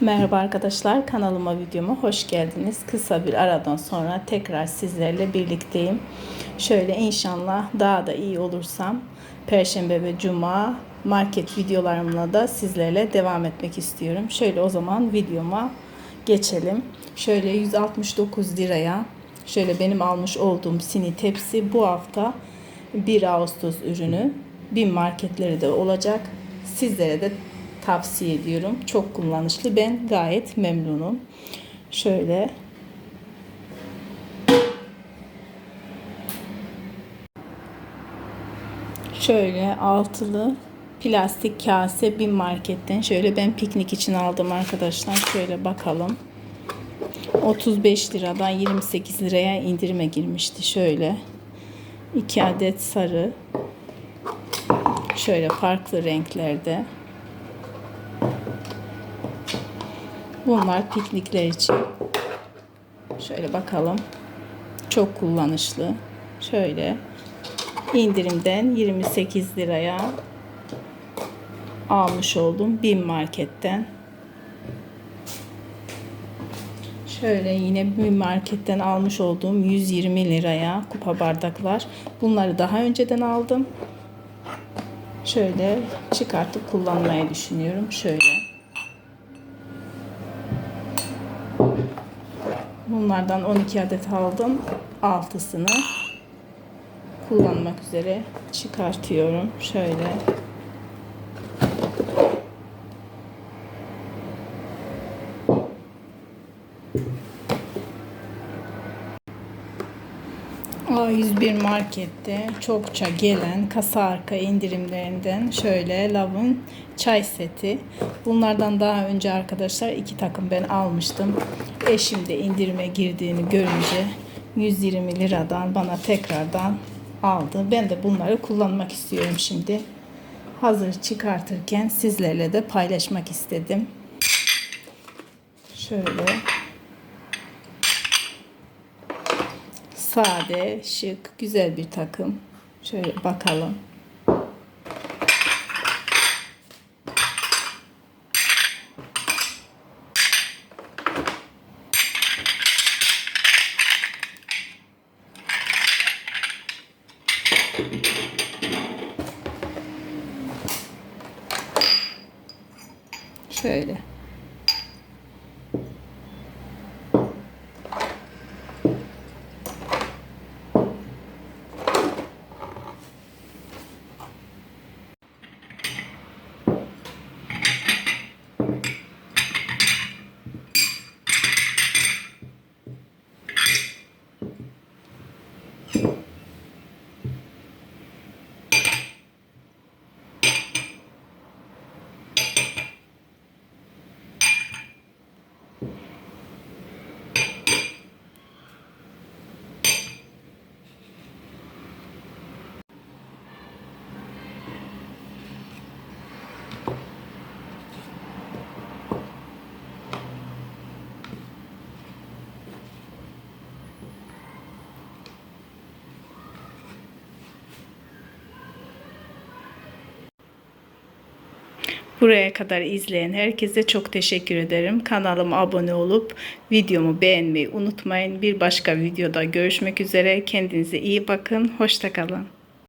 Merhaba arkadaşlar kanalıma videoma hoş geldiniz. Kısa bir aradan sonra tekrar sizlerle birlikteyim. Şöyle inşallah daha da iyi olursam Perşembe ve Cuma market videolarımla da sizlerle devam etmek istiyorum. Şöyle o zaman videoma geçelim. Şöyle 169 liraya şöyle benim almış olduğum sini tepsi bu hafta 1 Ağustos ürünü. Bin marketleri de olacak. Sizlere de tavsiye ediyorum. Çok kullanışlı. Ben gayet memnunum. Şöyle Şöyle altılı plastik kase bir marketten. Şöyle ben piknik için aldım arkadaşlar. Şöyle bakalım. 35 liradan 28 liraya indirime girmişti. Şöyle 2 adet sarı. Şöyle farklı renklerde. Bunlar piknikler için. Şöyle bakalım. Çok kullanışlı. Şöyle indirimden 28 liraya almış oldum. Bin marketten. Şöyle yine bir marketten almış olduğum 120 liraya kupa bardaklar. Bunları daha önceden aldım. Şöyle çıkartıp kullanmayı düşünüyorum. Şöyle. Bunlardan 12 adet aldım. Altısını kullanmak üzere çıkartıyorum. Şöyle. A101 markette çokça gelen kasa arka indirimlerinden şöyle Lav'ın çay seti. Bunlardan daha önce arkadaşlar iki takım ben almıştım. Eşim de indirime girdiğini görünce 120 liradan bana tekrardan aldı. Ben de bunları kullanmak istiyorum şimdi. Hazır çıkartırken sizlerle de paylaşmak istedim. Şöyle sade, şık, güzel bir takım. Şöyle bakalım. Şöyle. Buraya kadar izleyen herkese çok teşekkür ederim. Kanalıma abone olup videomu beğenmeyi unutmayın. Bir başka videoda görüşmek üzere. Kendinize iyi bakın. Hoşçakalın.